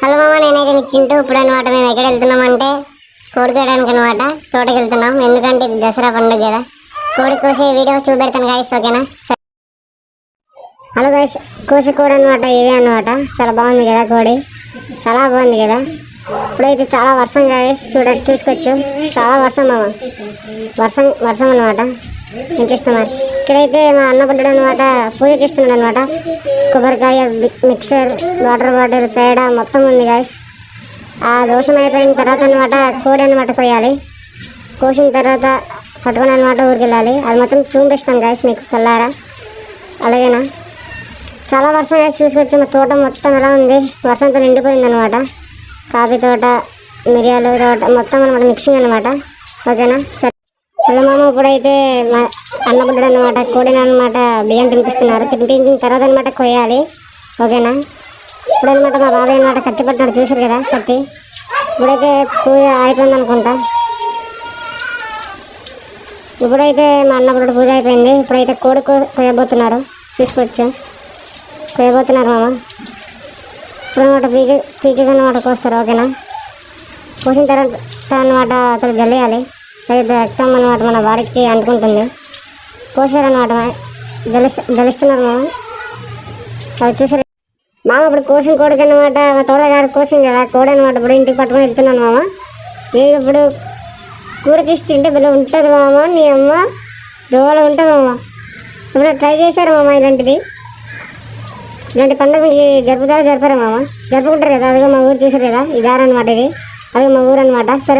Hello మామ నేనైతే మీ చింటూ ఇప్పుడు అనమాట మేము ఎక్కడ వెళ్తున్నామంటే కోడి కోయడానికి అనమాట తోటకి వెళ్తున్నాం ఎందుకంటే ఇది దసరా పండుగ కదా. కోడి కోసే వీడియో చూపెడతాను గాయస్ ఓకేనా హలో గాయస్ కోసే కోడి అనమాట ఇదే అనమాట చాలా బాగుంది కదా కోడి? చాలా బాగుంది కదా? ఇప్పుడైతే చాలా వర్షం గాయస్ చూడ చూసుకోవచ్చు. చాలా వర్షం మామ. వర్షం వర్షం అనమాట నేను మరి ఇక్కడైతే మా అన్న పండుడు అనమాట పూజ చేస్తున్నాడు అనమాట కొబ్బరికాయ మిక్సర్ వాటర్ బాటిల్ పేడ మొత్తం ఉంది గాయస్ ఆ దోషం అయిపోయిన తర్వాత అనమాట కోడి అనమాట కొయ్యాలి. కోసిన తర్వాత పట్టుకొని అనమాట ఊరికి వెళ్ళాలి అది మొత్తం చూపిస్తాను గాయస్ మీకు కల్లారా అలాగేనా? చాలా వర్షం అయితే చూసుకోవచ్చు. మా తోట మొత్తం ఎలా ఉంది? వర్షంతో నిండిపోయింది అనమాట కాఫీ తోట మిరియాలు తోట మొత్తం అనమాట మిక్సింగ్ అనమాట ఓకేనా? సరే. హలో మామ ఇప్పుడైతే మా అన్న అనమాట కోడిని అనమాట బియ్యం తినిపిస్తున్నారు. తినిపించిన తర్వాత అనమాట కొయ్యాలి. ఓకేనా? ఇప్పుడు అనమాట మా బాబాయ్ అనమాట కత్తి పట్టినాడు చూసారు కదా కత్తి? ఇప్పుడైతే పూజ అయిపోయింది అనుకుంటా ఇప్పుడైతే మా అన్నప్పుడు పూజ అయిపోయింది. ఇప్పుడైతే కోడి కొయ్యబోతున్నారు. చూసుకోవచ్చు కొయ్యబోతున్నారు మామ. ఇప్పుడు అనమాట పీకి పీకి అనమాట కోస్తారు ఓకేనా? కోసిన తర్వాత అనమాట అతను జల్లేయాలి. అయితే రక్తం అనమాట మన బాడీకి అంటుకుంటుంది. కోసారనమాట జలిస్ జలిస్తున్నారు మామ. అది చూసారు మామ ఇప్పుడు కోసిన కోడికి అనమాట మా తోటగాడు కోసింది కదా కోడి అనమాట ఇప్పుడు ఇంటికి పట్టుకొని వెళ్తున్నాను మామ. నేను ఇప్పుడు కూర తీసి తింటే భలే ఉంటుంది మామ నీ అమ్మ. దోవలో ఉంటుంది మామ. ఇప్పుడు ట్రై చేశారు మామ ఇలాంటిది? ఇలాంటి పండుగ మీకు జరుపుతారా జరపరా మామ? జరుపుకుంటారు కదా అదిగో మా ఊరు చూసారు కదా ఈ దారి అనమాట ఇది. అదే మా ఊరు అనమాట సరే